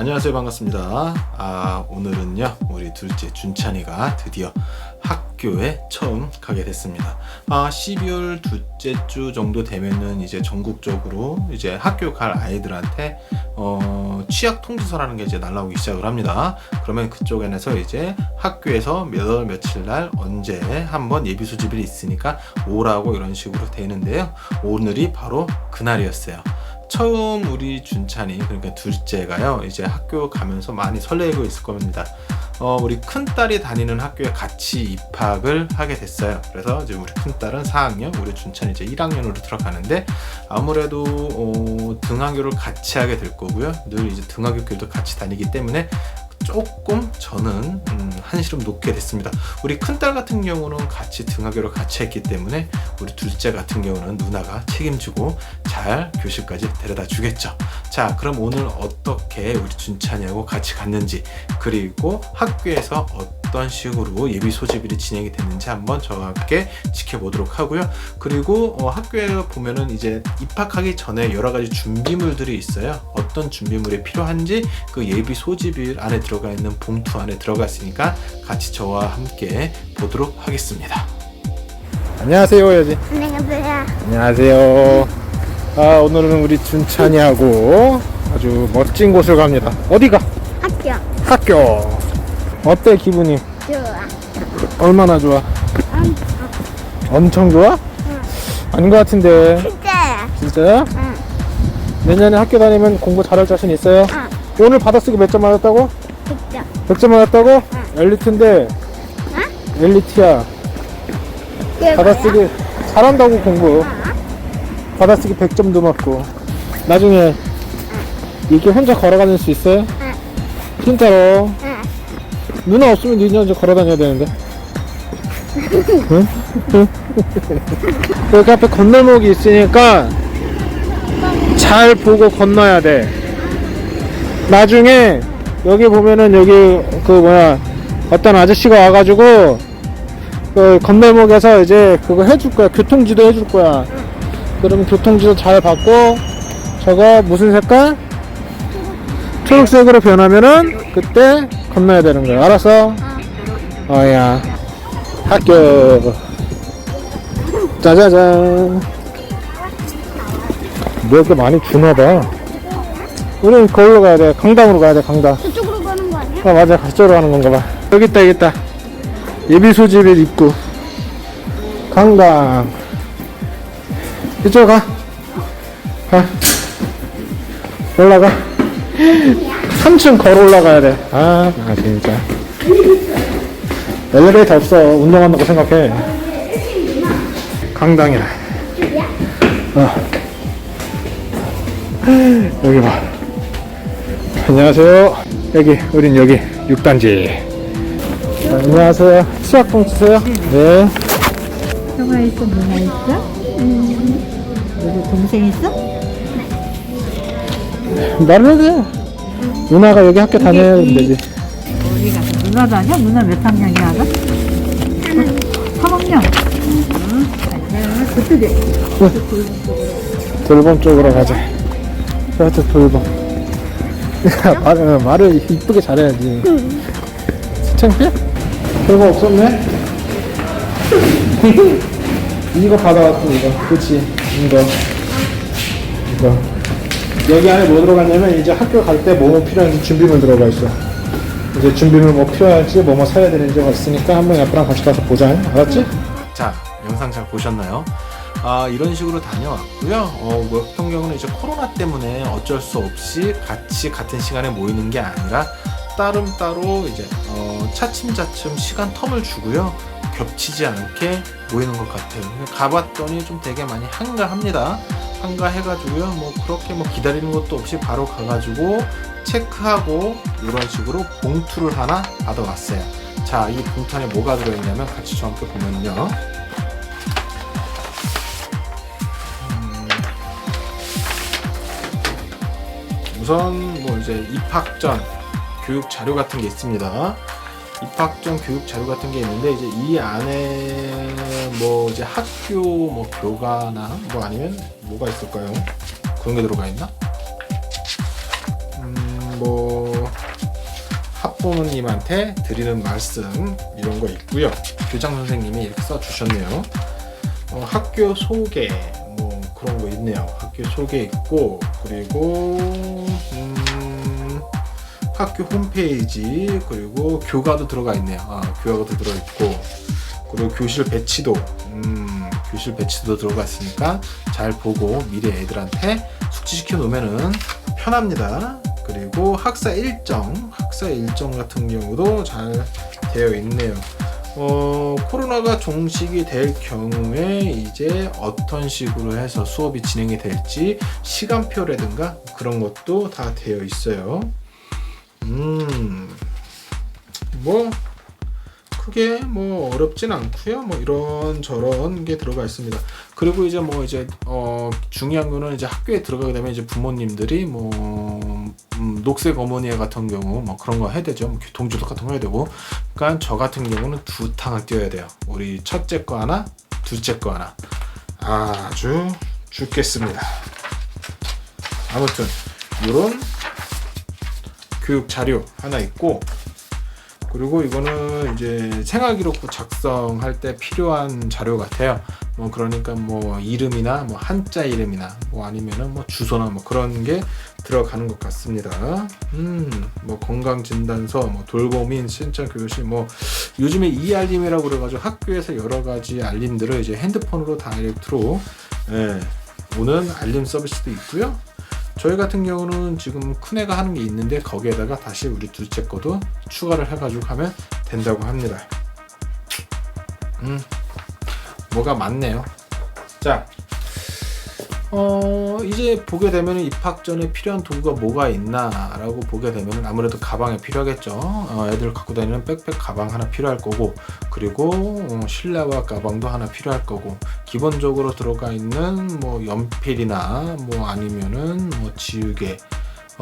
안녕하세요. 반갑습니다. 아 오늘은요 우리 둘째 준찬이가 드디어 학교에 처음 가게 됐습니다. 아 12월 둘째 주 정도 되면은 이제 전국적으로 이제 학교 갈 아이들한테 어 취약 통지서라는 게 이제 날라오기 시작을 합니다. 그러면 그쪽에서 이제 학교에서 몇월 며칠 날 언제 한번 예비 소집일이 있으니까 오라고 이런 식으로 되는데요. 오늘이 바로 그날이었어요 처음 우리 준찬이 그러니까 둘째가요 이제 학교 가면서 많이 설레고 있을 겁니다. 어, 우리 큰 딸이 다니는 학교에 같이 입학을 하게 됐어요. 그래서 이제 우리 큰 딸은 4학년, 우리 준찬이 이제 1학년으로 들어가는데 아무래도 어, 등하교를 같이 하게 될 거고요. 늘 이제 등하교 길도 같이 다니기 때문에 조금 저는 음, 한시름 놓게 됐습니다. 우리 큰딸 같은 경우는 같이 등하교를 같이 했기 때문에 우리 둘째 같은 경우는 누나가 책임지고 잘 교실까지 데려다 주겠죠. 자, 그럼 오늘 어떻게 우리 준찬이하고 같이 갔는지 그리고 학교에서 어떤 식으로 예비 소집일이 진행이 됐는지 한번 저와 함께 지켜보도록 하고요. 그리고 어, 학교에 보면은 이제 입학하기 전에 여러 가지 준비물들이 있어요. 어떤 준비물이 필요한지 그 예비 소집일 안에 들어가 있는 봉투 안에 들어가 있으니까 같이 저와 함께 보도록 하겠습니다. 안녕하세요, 여지. 안녕하세요. 안녕하세요. 아, 오늘은 우리 준찬이하고 아주 멋진 곳을 갑니다. 어디가? 학교 학교. 어때, 기분이? 좋아. 얼마나 좋아? 응. 엄청 좋아? 응. 아닌 것 같은데. 진짜야. 진짜야? 응. 내년에 학교 다니면 공부 잘할 자신 있어요? 응. 오늘 받아쓰기 몇 점 맞았다고? 진짜. 100점 맞았다고? 엘리트인데. 응? 엘리트야. 그게 받아쓰기 잘한다고 공부. 뭐야? 받아쓰기 100점도 맞고 나중에 이렇게 혼자 걸어다닐 수 있어요? 응. 진짜로 응. 누나 없으면 니네 혼자 걸어다녀야 되는데 응? 응? 여기 앞에 건널목이 있으니까 잘 보고 건너야 돼 나중에 여기 보면은 여기 그 뭐야 어떤 아저씨가 와가지고 그 건널목에서 이제 그거 해줄 거야 교통지도 해줄 거야 그러면 교통지도 잘 받고 저거 무슨 색깔? 초록색으로 변하면은 그때 건너야 되는 거야. 알았어? 어야. 학교. 짜자잔. 뭐 이렇게 많이 주나 봐. 우린 거기로 가야 돼. 강당으로 가야 돼 강당. 저쪽으로 가는 거 아니야? 아 맞아. 그쪽으로 가는 건가 봐. 여기 있다 여기 있다. 예비소집일 입구. 강당. 이쪽 가. 가. 올라가. 3층 걸어 올라가야 돼. 아, 아 진짜. 엘리베이터 없어. 운동한다고 생각해. 강당이라. 어. 여기 봐. 안녕하세요. 여기, 우린 여기 6단지. 안녕하세요. 수학봉 주세요. 네. 형아 있어, 누나 있어? 음. 너도 동생 있어? 말을 해. 누나가 여기 학교 다녀야 되지. 어디 가서 누나 다녀? 누나 몇 학년이야, 아가? 3학년. 응. 아니야, 그쪽에. 돌봄 쪽으로 가자. 저한테 돌봄. 야, 말, 어, 말을 이쁘게 잘해야지. 창피해? 별거 없었네? 이거 받아왔어, 이거. 그치, 이거. 이거. 여기 안에 뭐 들어갔냐면, 이제 학교 갈 때 뭐뭐 필요한지 준비물 들어가 있어. 이제 준비물 뭐 필요할지, 뭐뭐 사야 되는지가 있으니까 한번 아빠랑 같이 가서 보자. 알았지? 자, 영상 잘 보셨나요? 아, 이런 식으로 다녀왔고요. 어, 뭐 어떤 경우는 이제 코로나 때문에 어쩔 수 없이 같이 같은 시간에 모이는 게 아니라 따름따로 이제 어, 차츰차츰 시간 텀을 주고요. 겹치지 않게 모이는 것 같아요. 가봤더니 좀 되게 많이 한가합니다. 한가해가지고요. 뭐 그렇게 뭐 기다리는 것도 없이 바로 가가지고 체크하고 이런 식으로 봉투를 하나 받아왔어요. 자, 이 봉투 안에 뭐가 들어있냐면 같이 저와 함께 보면요. 우선 뭐 이제 입학 전 교육 자료 같은 게 있습니다. 입학 전 교육 자료 같은 게 있는데 이제 이 안에 뭐 이제 학교 뭐 교과나 뭐 아니면 뭐가 있을까요? 그런 게 들어가 있나? 음, 뭐 학부모님한테 드리는 말씀 이런 거 있고요. 교장 선생님이 이렇게 써 주셨네요. 어, 학교 소개 뭐 그런 거 있네요. 학교 소개 있고 그리고 음, 학교 홈페이지 그리고 교과도 들어가 있네요. 아, 교과도 들어 있고 그리고 교실 배치도 음, 교실 배치도 들어가 있으니까 잘 보고 미래 애들한테 숙지시켜 놓으면은 편합니다. 그리고 학사 일정, 학사 일정 같은 경우도 잘 되어 있네요. 어, 코로나가 종식이 될 경우에 이제 어떤 식으로 해서 수업이 진행이 될지 시간표라든가 그런 것도 다 되어 있어요. 음, 뭐 크게 뭐 어렵진 않고요. 뭐 이런 저런 게 들어가 있습니다. 그리고 이제 뭐 이제 어 중요한 거는 이제 학교에 들어가게 되면 이제 부모님들이 뭐 음, 녹색 어머니 같은 경우 뭐 그런 거 해야 되죠. 뭐 교통주도 같은 거 해야 되고. 그러니까 저 같은 경우는 두 탕을 띄워야 돼요. 우리 첫째 거 하나, 둘째 거 하나. 아주 죽겠습니다. 아무튼 이런 교육 자료 하나 있고 그리고 이거는 이제 생활기록부 작성할 때 필요한 자료 같아요. 뭐 그러니까 뭐 이름이나 뭐 한자 이름이나 뭐 아니면은 뭐 주소나 뭐 그런 게 들어가는 것 같습니다. 음, 뭐 건강 진단서, 뭐 돌봄인 신청 교실, 뭐 요즘에 이 알림이라고 그래가지고 학교에서 여러 가지 알림들을 이제 핸드폰으로 다이렉트로 예, 오는 알림 서비스도 있고요. 저희 같은 경우는 지금 큰애가 하는 게 있는데 거기에다가 다시 우리 둘째 거도 추가를 해가지고 하면 된다고 합니다. 음, 뭐가 많네요. 자, 어, 이제 보게 되면 입학 전에 필요한 도구가 뭐가 있나라고 보게 되면 아무래도 가방에 필요하겠죠. 어, 애들 갖고 다니는 백팩 가방 하나 필요할 거고, 그리고 어, 실내화 가방도 하나 필요할 거고, 기본적으로 들어가 있는 뭐 연필이나 뭐 아니면은 뭐 지우개,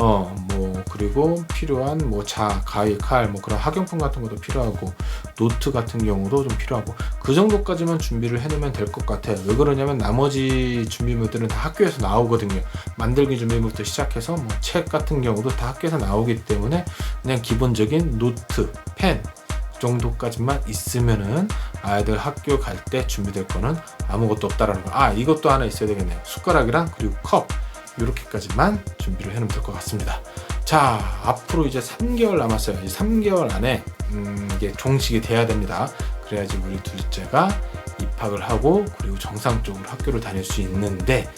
어, 뭐, 그리고 필요한 뭐 자, 가위, 칼, 뭐 그런 학용품 같은 것도 필요하고, 노트 같은 경우도 좀 필요하고, 그 정도까지만 준비를 해놓으면 될 것 같아요. 왜 그러냐면 나머지 준비물들은 다 학교에서 나오거든요. 만들기 준비물부터 시작해서 뭐 책 같은 경우도 다 학교에서 나오기 때문에 그냥 기본적인 노트, 펜, 정도까지만 있으면은 아이들 학교 갈 때 준비될 거는 아무것도 없다라는 거. 아, 이것도 하나 있어야 되겠네요. 숟가락이랑 그리고 컵. 이렇게까지만 준비를 해놓으면 될 것 같습니다. 자, 앞으로 이제 3개월 남았어요. 이 3개월 안에 음, 이게 종식이 돼야 됩니다. 그래야지 우리 둘째가 입학을 하고 그리고 정상적으로 학교를 다닐 수 있는데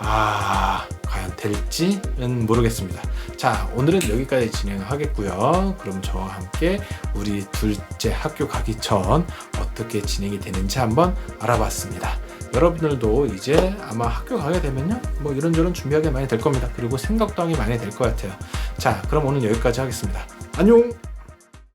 아 과연 될지는 모르겠습니다. 자 오늘은 여기까지 진행하겠고요. 그럼 저와 함께 우리 둘째 학교 가기 전 어떻게 진행이 되는지 한번 알아봤습니다. 여러분들도 이제 아마 학교 가게 되면요 뭐 이런저런 준비하게 많이 될 겁니다. 그리고 생각도 하게 많이 될 것 같아요. 자 그럼 오늘 여기까지 하겠습니다. 안녕.